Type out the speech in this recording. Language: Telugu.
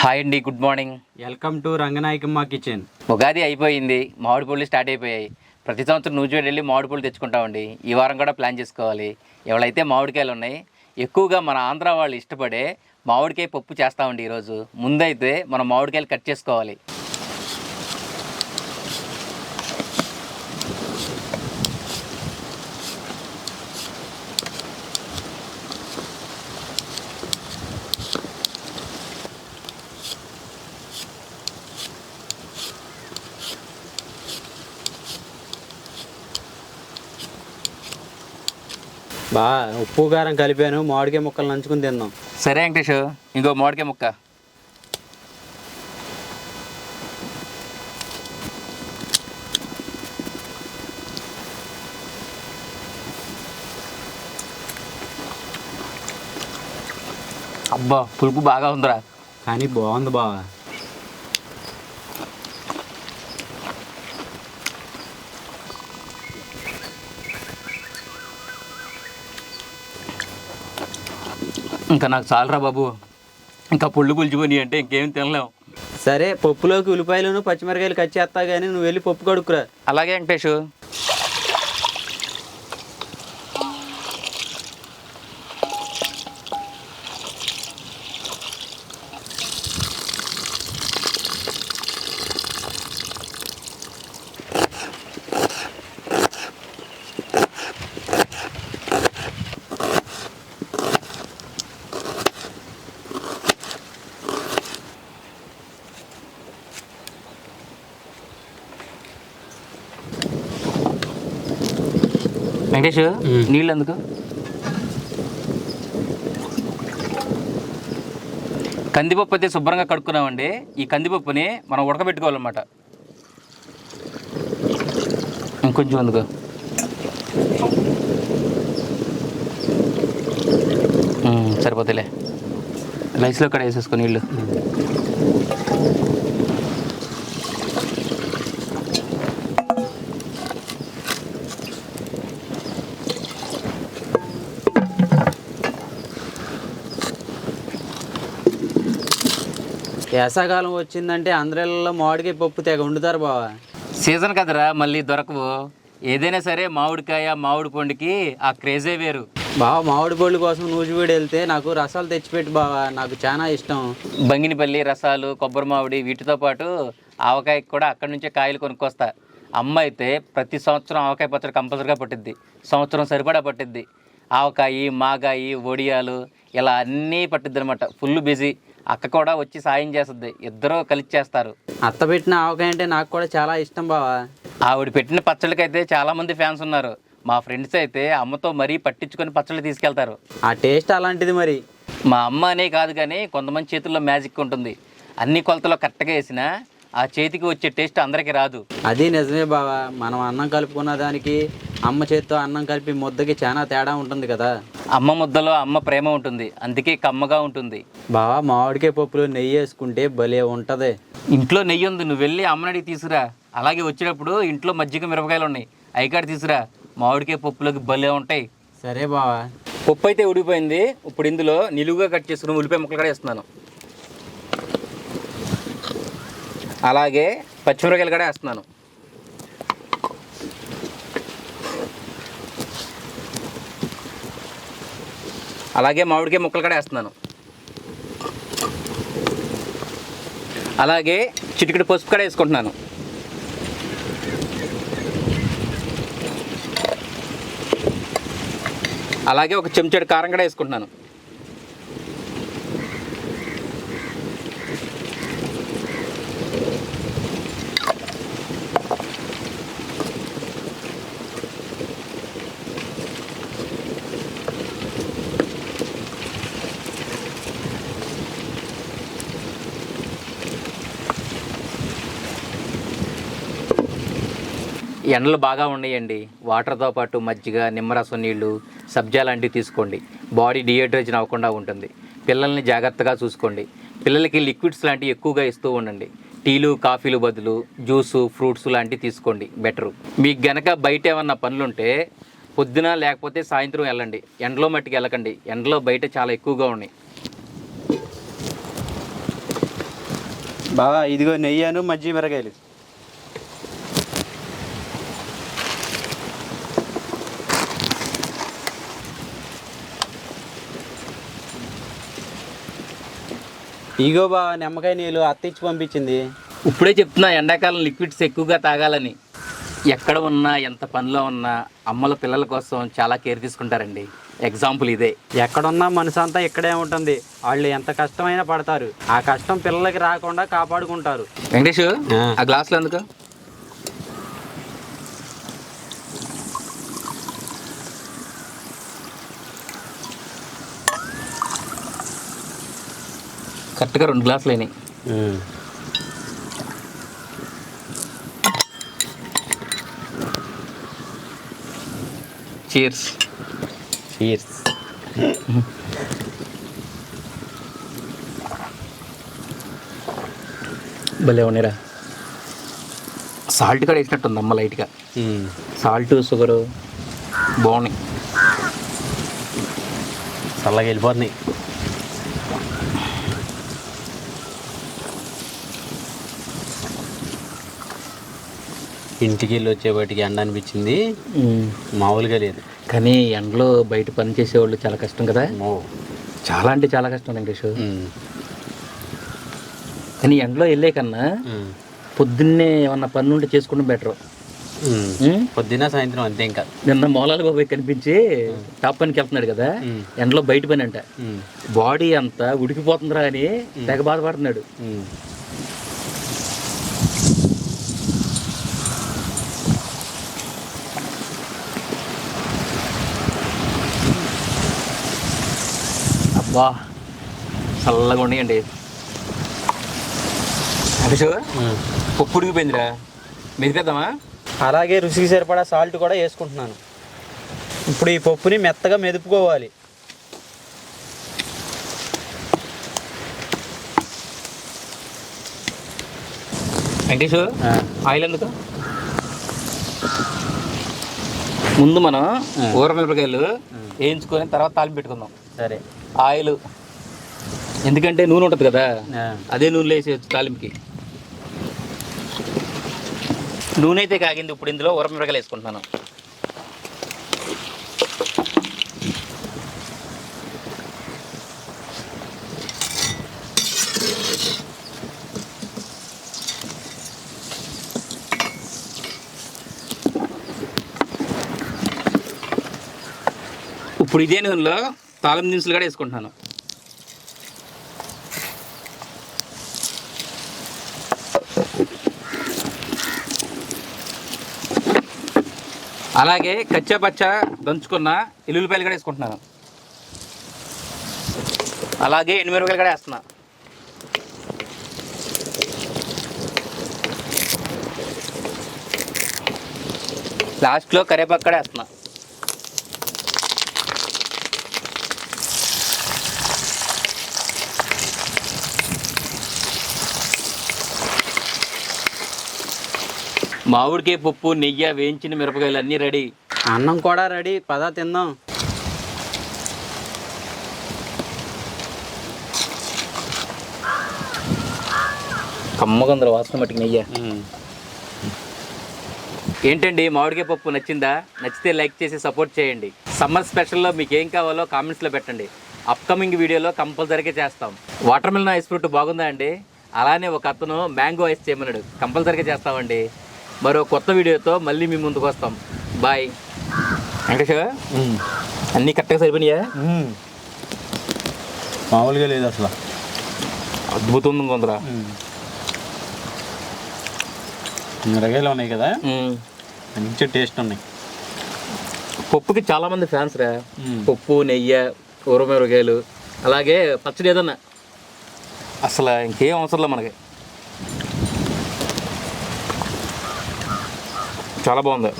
హాయ్ అండి good morning. Welcome to Ranganayakamma kitchen. Ugadi అయిపోయింది మామిడి పళ్ళు స్టార్ట్ అయిపోయాయి. ప్రతి సంవత్సరం నూజివేడి వెళ్ళి మామిడి పళ్ళు తెచ్చుకుంటామండి. ఈ వారం కూడా ప్లాన్ చేసుకోవాలి. ఎవరైతే మామిడికాయలు ఉన్నాయి ఎక్కువగా మన ఆంధ్ర వాళ్ళు ఇష్టపడే మామిడికాయ పప్పు చేస్తామండి ఈరోజు. ముందైతే మనం మామిడికాయలు కట్ చేసుకోవాలి. బా ఉప్పు కారం కలిపాను. మామిడికాయ ముక్కలు నంచుకుని తిందాం సరే వెంకటేష్ ఇంకో మామిడికాయ ముక్క. అబ్బా పులుపు బాగా ఉందిరా. కానీ బాగుంది బావా. ఇంకా నాకు చాలరా బాబు. ఇంకా పుళ్ళు పులిచిపోయి అంటే ఇంకేం తినలేం. సరే పప్పులోకి ఉల్లిపాయలను పచ్చిమిరకాయలు కట్ చేస్తా కానీ నువ్వు వెళ్ళి పప్పు కడుక్కురా. అలాగే వెంకటేష్. వెంకటేష్. నీళ్ళు ఎందుకు కందిపప్పు అయితే శుభ్రంగా కడుక్కున్నామండి. ఈ కందిపప్పుని మనం ఉడకబెట్టుకోవాలన్నమాట. ఇంకొంచెం ఎందుకు మ్మ్, సరిపోతాయిలే. రైస్లో కూడా వేసేసుకో నీళ్ళు. వేసాకాలం వచ్చిందంటే ఆంధ్రాలో మామిడికాయ పప్పు తెగ వండుతారు బావా. సీజన్ కదరా మళ్ళీ దొరకవు. ఏదైనా సరే మామిడికాయ మామిడి పండుకి ఆ క్రేజే వేరు. బావ మామిడి పళ్ళు కోసం నూజివీడు వెళ్తే నాకు రసాలు తెచ్చిపెట్టి బావా నాకు చాలా ఇష్టం. బంగినపల్లి రసాలు కొబ్బరి మామిడి వీటితో పాటు ఆవకాయ కూడా అక్కడి నుంచే కాయలు కొనుక్కొస్తా. అమ్మ అయితే ప్రతి సంవత్సరం ఆవకాయ పచ్చడి కంపల్సరిగా పట్టిద్ది. సంవత్సరం సరిపడా పట్టిద్ది. ఆవకాయి మాగాయి వడియాలు ఇలా అన్నీ పట్టిద్ది అనమాట ఫుల్ బిజీ అక్క కూడా వచ్చి సాయం చేస్తుంది. ఇద్దరూ కలిసి చేస్తారు. అత్త పెట్టిన ఆవకాయ అంటే నాకు కూడా చాలా ఇష్టం బావా. ఆవిడ పెట్టిన పచ్చళ్ళకైతే చాలామంది ఫ్యాన్స్ ఉన్నారు. మా ఫ్రెండ్స్ అయితే అమ్మతో మరీ పట్టించుకొని పచ్చళ్ళు తీసుకెళ్తారు. ఆ టేస్ట్ అలాంటిది మరి. మా అమ్మ అనే కాదు కానీ కొంతమంది చేతుల్లో మ్యాజిక్ ఉంటుంది. అన్ని కొలతలో కరెక్ట్గా వేసినా ఆ చేతికి వచ్చే టేస్ట్ అందరికీ రాదు. అది నిజమే బావా. మనం అన్నం కలుపుకున్న దానికి అమ్మ చేత్తో అన్నం కలిపి ముద్దకి చాలా తేడా ఉంటుంది కదా. అమ్మ ముద్దలో అమ్మ ప్రేమ ఉంటుంది. అందుకే కమ్మగా ఉంటుంది. బావా మామిడికాయ పప్పులో నెయ్యి వేసుకుంటే భలే ఉంటది. ఇంట్లో నెయ్యి ఉంది. నువ్వు వెళ్ళి అమ్మనడికి తీసుకురా అలాగే వచ్చేటప్పుడు ఇంట్లో మజ్జిగ మిరపకాయలు ఉన్నాయి. అయికాడ తీసుకురా మామిడికాయ పప్పులోకి భలే ఉంటాయి. సరే బావా. పప్పు అయితే ఉడికిపోయింది ఇప్పుడు ఇందులో నిలువుగా కట్ చేసుకుని ఉల్లిపాయ ముక్కలు కూడా వేస్తున్నాను. అలాగే పచ్చిమిరకాయలు కూడా వేస్తున్నాను. అలాగే మామిడికాయ ముక్కలు కూడా వేస్తున్నాను. అలాగే చిటికెడు పసుపు కూడా వేసుకుంటున్నాను. అలాగే ఒక చెంచాడు కారం కూడా వేసుకుంటున్నాను. ఎండలు బాగా ఉన్నాయండి. వాటర్తో పాటు మజ్జిగ నిమ్మరసం నీళ్ళు సబ్జా లాంటివి తీసుకోండి. బాడీ డిహైడ్రేషన్ అవ్వకుండా ఉంటుంది. పిల్లల్ని జాగ్రత్తగా చూసుకోండి. పిల్లలకి లిక్విడ్స్ లాంటివి ఎక్కువగా ఇస్తూ ఉండండి. టీలు కాఫీలు బదులు జ్యూసు ఫ్రూట్స్ లాంటివి తీసుకోండి. బెటరు. మీకు గనక బయట ఏమన్నా పనులుంటే పొద్దున లేకపోతే సాయంత్రం వెళ్ళండి. ఎండలో మట్టికి వెళ్ళకండి. ఎండలో బయట చాలా ఎక్కువగా ఉన్నాయి. బాగా ఇదిగో నెయ్యాను మజ్జి మిరగాయలు. ఇగో బా నిమ్మకాయ నీళ్ళు అత్త ఇచ్చి పంపించింది. ఇప్పుడే చెప్తున్నా ఎండాకాలం లిక్విడ్స్ ఎక్కువగా తాగాలని. ఎక్కడ ఉన్నా ఎంత పనిలో ఉన్నా అమ్మల పిల్లల కోసం చాలా కేర్ తీసుకుంటారండి. ఎగ్జాంపుల్ ఇదే. ఎక్కడున్నా మనసు అంతా ఇక్కడే ఉంటుంది. వాళ్ళు ఎంత కష్టమైనా పడతారు. ఆ కష్టం పిల్లలకి రాకుండా కాపాడుకుంటారు. వెంకటేష్. ఆ గ్లాసులు ఎందుకు? కరెక్ట్గా రెండు గ్లాసులు అయినాయి. చీర్స్ చీర్స్ భలే ఉన్నాయిరా. సాల్ట్ కూడా వేసినట్టుంది అమ్మ లైట్గా సాల్ట్ షుగరు బాగున్నాయి. చల్లగా వెళ్ళిపోతున్నాయి. ఇంటికి వెళ్ళి వచ్చేపాటికి ఎండ అనిపించింది మామూలుగా లేదు. కానీ ఎండలో బయట పని చేసేవాళ్ళు చాలా కష్టం కదా. చాలా అంటే చాలా కష్టం వెంకటేష్. కానీ ఎండలో వెళ్ళే కన్నా. పొద్దున్నే ఏమన్నా పని ఉంటే చేసుకోవడం బెటర్. పొద్దున్న సాయంత్రం అంతే ఇంకా. నిన్న మౌలాలి బాబాయ్ కనిపించి టాప్ పనికి వెళ్తున్నాడు కదా. ఎండలో బయట పని అంట. బాడీ అంతా ఉడికిపోతుందిరా అని తెగ బాధపడుతున్నాడు. అబ్బా చల్లగా వెంకటేష్ ఉమ్. పప్పు ఉడికిపోయిందిరా మెదిపేద్దామా అలాగే రుచికి సరిపడా సాల్ట్ కూడా వేసుకుంటున్నాను. ఇప్పుడు ఈ పప్పుని మెత్తగా మెదుపుకోవాలి. వెంకటేష్ ఆయిల్ ఎందుకు? ముందు మనం ఊర మిరపకాయలు వేయించుకొని తర్వాత తాలింపు పెట్టుకుందాం. సరే. ఆయిల్. ఎందుకంటే నూనె ఉంటుంది కదా. అదే నూనెలో వేసేయచ్చు తాలింపుకి. నూనె అయితే కాగింది ఇప్పుడు ఇందులో ఊర మిరపకాయలు వేసుకుంటున్నాను. ఇప్పుడు ఇదే నూనెలో తాళం దినుసులు కూడా వేసుకుంటున్నాను అలాగే కచ్చా పచ్చ దంచుకున్న ఎల్లుల్లిపాయలు కూడా వేసుకుంటున్నాను. అలాగే ఎండుమిరపకాయలు కూడా వేస్తున్నా. లాస్ట్లో కరివేపాకు కూడా వేస్తున్నా. మామిడికాయ పప్పు నెయ్యి వేయించిన మిరపకాయలు అన్నీ రెడీ. అన్నం కూడా రెడీ. పదా తిందాం. కమ్మగందర వాసన మట్టికి నెయ్యి. ఏంటండి మామిడికాయ పప్పు నచ్చిందా? నచ్చితే లైక్ చేసి సపోర్ట్ చేయండి. సమ్మర్ స్పెషల్లో మీకు ఏం కావాలో కామెంట్స్లో పెట్టండి. అప్కమింగ్ వీడియోలో కంపల్సరీగా చేస్తాం. వాటర్ మిలన్ ఐస్ ఫ్రూట్ బాగుందా అండి? అలానే ఒక అతను మ్యాంగో ఐస్ చేయమన్నాడు. కంపల్సరీగా చేస్తామండి. మరో కొత్త వీడియోతో మళ్ళీ మీ ముందుకు వస్తాం. బాయ్. వెంకటేష్ అన్నీ కరెక్ట్గా సరిపోయినాయా? మామూలుగా లేదు అసలు. అద్భుతంగా ఉందిరా మిరగాయలు ఉన్నాయి కదా. మంచి టేస్ట్ ఉన్నాయి. పప్పుకి చాలా మంది ఫ్యాన్స్ రా. పప్పు నెయ్యి ఊరమిరకాయలు అలాగే పచ్చడి ఏదన్నా. అసలు ఇంకేం అవసరం మనకి. చాలా బాగుంది.